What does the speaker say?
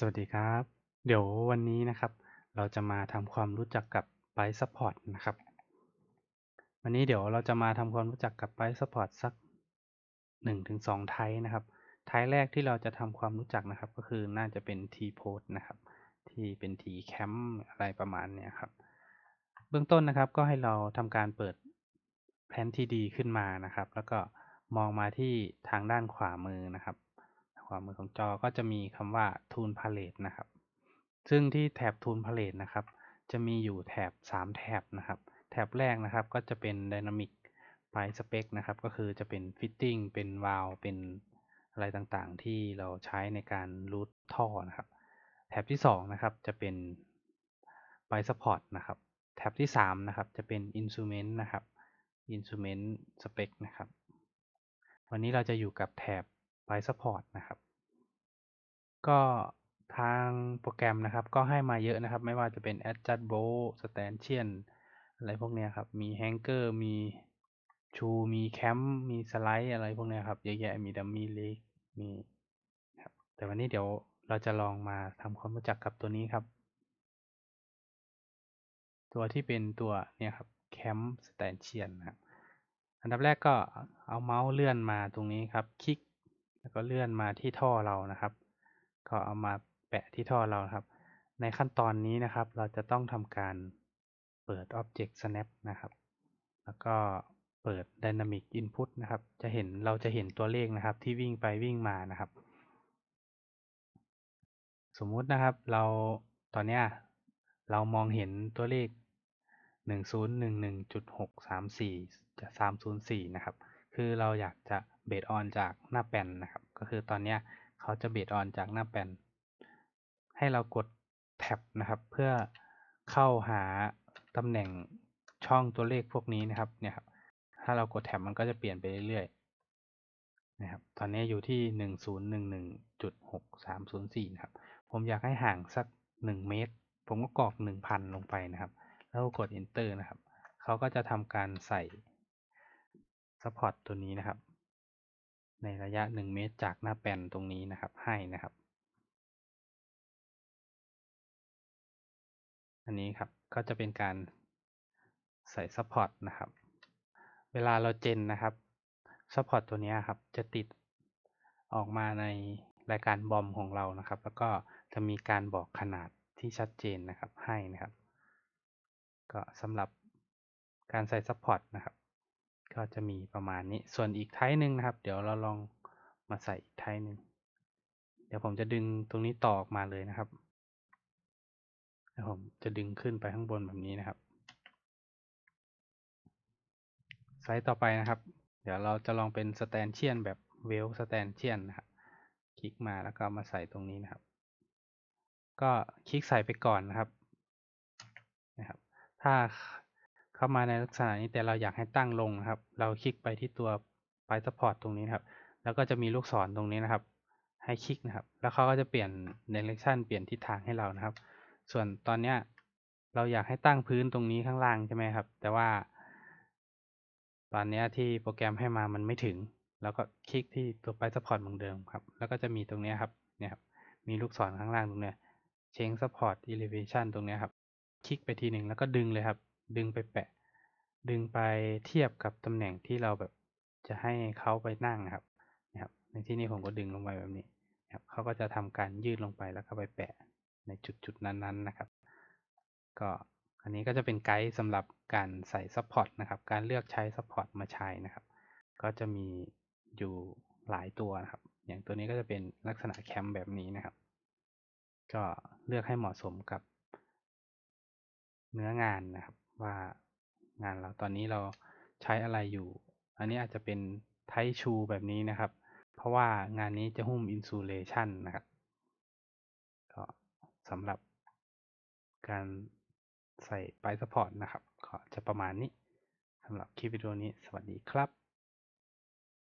สวัสดีครับ เดี๋ยววันนี้นะครับ เราจะมาทำความรู้จักกับ Byte Support นะครับ วันนี้เดี๋ยวเราจะมาทำความรู้จักกับ Byte Support สัก 1-2ไทป์นะครับ ไทป์แรกที่เราจะทำความรู้จักนะครับ ก็คือน่าจะเป็น T-Port นะครับ ที่เป็น T-Camp อะไรประมาณเนี้ครับ เบื้องต้นนะครับก็ให้เราทำการเปิดแผนที่ดีขึ้นมานะครับ แล้วก็มองมาที่ทางด้านขวามือนะครับ ขวามือของจอก็จะมีคำว่า Tool Palette นะครับ ซึ่งที่แถบ Tool Palette นะครับ จะมีอยู่แถบ 3 แถบนะครับ แถบแรกนะครับก็จะเป็น Dynamic Byte Spec นะครับ ก็คือจะเป็น Fitting เป็น Valve เป็นอะไรต่างๆ ที่เราใช้ในการรูทท่อนะครับ แถบที่ 2 นะครับ จะเป็น Byte Support นะครับ แถบที่ 3 นะครับ จะเป็น Instrument นะครับ Instrument Spec นะครับ วันนี้เราจะอยู่กับแถบ Byte Support นะครับ ก็ทางโปรแกรมนะครับ ก็ให้มาเยอะนะครับ ไม่ว่าจะเป็น Adjust Bolt Stanchion อะไรพวกนี้ครับ มี Hanger มีชูมีแคมป์มีสไลด์อะไรพวกนี้ครับ เยอะแยะมีดัมมี่เล็กมีครับแต่วันนี้เดี๋ยวเราจะลองมาทำความรู้จักกับตัวนี้ครับ ตัวที่เป็นตัวเนี่ยครับแคมป์สแตนเชียนนะครับ อันดับแรกก็เอาเมาส์เลื่อนมาตรงนี้ครับ คลิก แล้วก็เลื่อนมาที่ท่อเรานะครับ ก็เอามาแปะที่ท่อเราครับ ในขั้นตอนนี้นะครับ เราจะต้องทำการเปิด Object Snap นะครับ แล้วก็เปิด Dynamic Input นะครับ จะเห็นเราจะเห็นตัวเลขนะครับ ที่วิ่งไปวิ่งมานะครับ สมมุตินะครับเราตอนนี้เรามองเห็นตัวเลข 1011.634จะ304 นะครับ คือเราอยากจะเบสออนจากหน้าแป้นนะครับ ก็คือตอนนี้เขาจะเบสออนจากหน้าแป้นให้เรากดแท็บนะครับ เพื่อเข้าหาตำแหน่งช่องตัวเลขพวกนี้นะครับ เนี่ยครับ ถ้าเรากดแท็บมันก็จะเปลี่ยนไปเรื่อยๆนะครับ ตอนนี้อยู่ที่1011.6304นะครับ ผมอยากให้ห่างสัก1เมตร ผมก็กรอก1,000ลงไปนะครับ แล้วกด enter นะครับ เขาก็จะทำการใส่ support ตัวนี้นะครับ ในระยะ 1 เมตรจากหน้าแป้นตรงนี้นะครับ ให้นะครับ อันนี้ครับก็จะเป็นการใส่ support นะครับ เวลาเราเจนนะครับ support ตัวนี้ครับ จะติดออกมาในรายการบอมของเรานะครับ แล้วก็จะมีการบอกขนาดที่ชัดเจนนะครับให้นะครับ ก็สำหรับการใส่ support นะครับ ก็จะมีประมาณนี้ ส่วนอีกไทป์หนึ่งนะครับ เดี๋ยวเราลองมาใส่อีกไทป์หนึ่ง เดี๋ยวผมจะดึงตรงนี้ต่อออกมาเลยนะครับเดี๋ยวผมจะดึงขึ้นไปข้างบนแบบนี้นะครับ ไซส์ต่อไปนะครับ เดี๋ยวเราจะลองเป็นสแตนเชียนแบบเวลสแตนเชียนนะครับ คลิกมาแล้วก็มาใส่ตรงนี้นะครับ ก็คลิกใส่ไปก่อนนะครับ นะครับ ถ้า เข้ามาในลักษณะนี้แต่เราอยากให้ตั้งลงนะครับ เราคลิกไปที่ตัว Byte Support ตรงนี้นครับ แล้วก็จะมีลูกศรตรงนี้นะครับ ให้คลิกนะครับ แล้วเขาก็จะเปลี่ยน Direction เปลี่ยนทิศทางให้เรานะครับ ส่วนตอนเนี้ยเราอยากให้ตั้งพื้นตรงนี้ข้างล่างใช่ไหมครับ แต่ว่า ตอนนี้ที่โปรแกรมให้มามันไม่ถึง แล้วก็คลิกที่ตัว Byte Support เหมือนเดิมครับ แล้วก็จะมีตรงนี้ครับ เนี่ยครับ มีลูกศรข้างล่างตรงเนี้ย Change Support Elevation ตรงเนี้ยครับ คลิกไปทีหนึ่งแล้วก็ดึงเลยครับ ดึงไปแปะ ดึงไปเทียบกับตำแหน่งที่เราแบบจะให้เขาไปนั่งครับนะครับ ในที่นี้ผมก็ดึงลงไปแบบนี้นะครับเขาก็จะทำการยืดลงไปแล้วก็ไปแปะในจุดๆนั้นๆนะครับ ก็อันนี้ก็จะเป็นไกด์สำหรับการใส่ซัพพอร์ตนะครับ การเลือกใช้ซัพพอร์ตมาใช้นะครับ ก็จะมีอยู่หลายตัวนะครับ อย่างตัวนี้ก็จะเป็นลักษณะแคมแบบนี้นะครับ ก็เลือกให้เหมาะสมกับเนื้องานนะครับ ว่างานเราตอนนี้เราใช้อะไรอยู่ อันนี้อาจจะเป็นไทชูแบบนี้นะครับ เพราะว่างานนี้จะหุ้มอินซูเลชันนะครับ ก็สำหรับการใส่ไปสปอร์ตนะครับ ก็จะประมาณนี้สำหรับคลิปวิดีโอนี้สวัสดีครับ